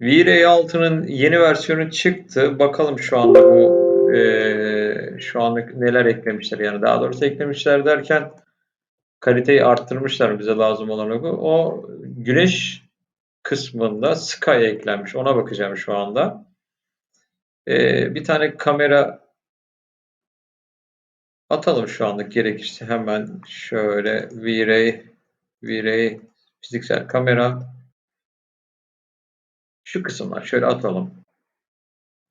V-Ray 6'nın yeni versiyonu çıktı. Bakalım şu anda bu eee, şu anlık neler eklemişler yani daha doğrusu eklemişler derken kaliteyi arttırmışlar bize lazım olan o. O güneş kısmında Sky eklenmiş. Ona bakacağım şu anda. Eee, bir tane kamera atalım şu anlık gerekirse hemen şöyle V-Ray V-Ray fiziksel kamera şu kısımlar şöyle atalım.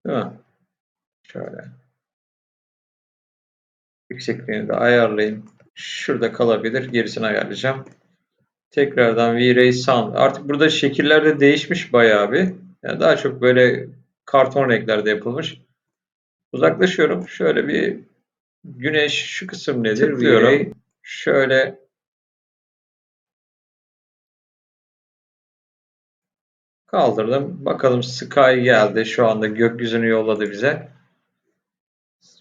Değil mi? Şöyle. Yüksekliğini de ayarlayayım. Şurada kalabilir. Gerisini ayarlayacağım. Tekrardan V-Ray Sound. Artık burada şekiller de değişmiş bayağı bir. Yani daha çok böyle karton renklerde yapılmış. Uzaklaşıyorum. Şöyle bir güneş şu kısım nedir? Tıklıyorum. V-Ray. Şöyle kaldırdım. Bakalım Sky geldi. Şu anda gökyüzünü yolladı bize.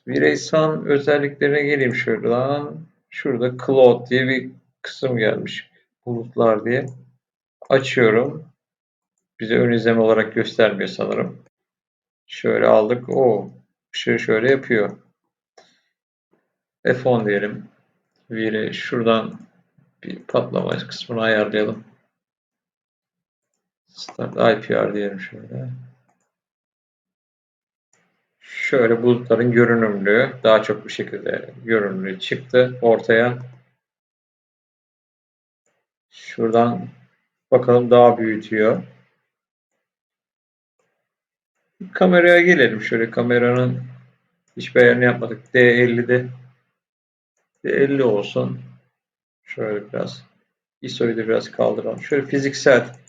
V-Ray Sun özelliklerine geleyim şuradan. Şurada Cloud diye bir kısım gelmiş. Bulutlar diye. Açıyorum. Bize ön izleme olarak göstermiyor sanırım. Şöyle aldık. O ışığı şöyle yapıyor. F10 diyelim. V-Ray şuradan bir patlama kısmını ayarlayalım. Start IPR diyelim şöyle. Şöyle bulutların görünümlüğü daha çok bir şekilde görünümlüğü çıktı ortaya. Şuradan bakalım daha büyütüyor. Kameraya gelelim. Şöyle kameranın hiçbir ayarını yapmadık. D50'de D50 olsun. Şöyle biraz ISO'yu biraz kaldıralım. Şöyle fiziksel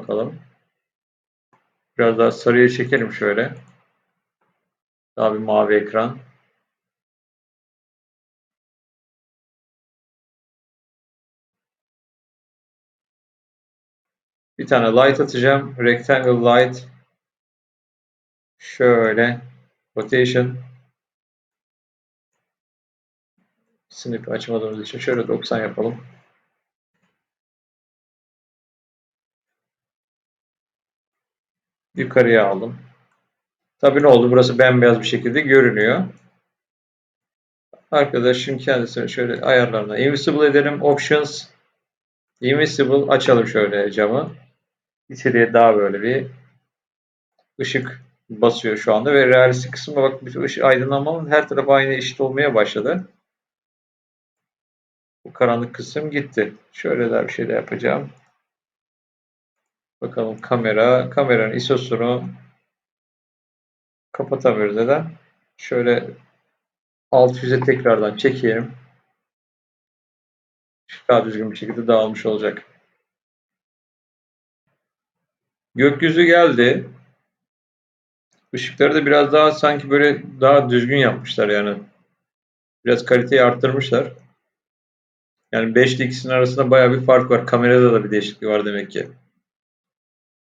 bakalım. Biraz daha sarıya çekelim şöyle. Daha bir mavi ekran. Bir tane light atacağım. Rectangle light. Şöyle. Rotation. Snip açmadığımız için şöyle 90 yapalım. Yukarıya aldım. Tabii ne oldu? Burası bembeyaz bir şekilde görünüyor. Arkadaşın kendisine şöyle ayarlarına invisible edelim. Options invisible açalım şöyle camı. İçeriye daha böyle bir ışık basıyor şu anda ve realistik kısmına bak bir ışık aydınlanmanın her tarafı aynı eşit olmaya başladı. Bu karanlık kısım gitti. Şöyle daha bir şey de yapacağım. Bakalım kamera. Kameranın ISO'sunu kapatamıyoruz neden? Şöyle alt yüze tekrardan çekeyim. Daha düzgün bir şekilde dağılmış olacak. Gökyüzü geldi. Işıkları da biraz daha sanki böyle daha düzgün yapmışlar yani. Biraz kaliteyi arttırmışlar. Yani 5 ile ikisinin arasında bayağı bir fark var. Kamerada da bir değişiklik var demek ki.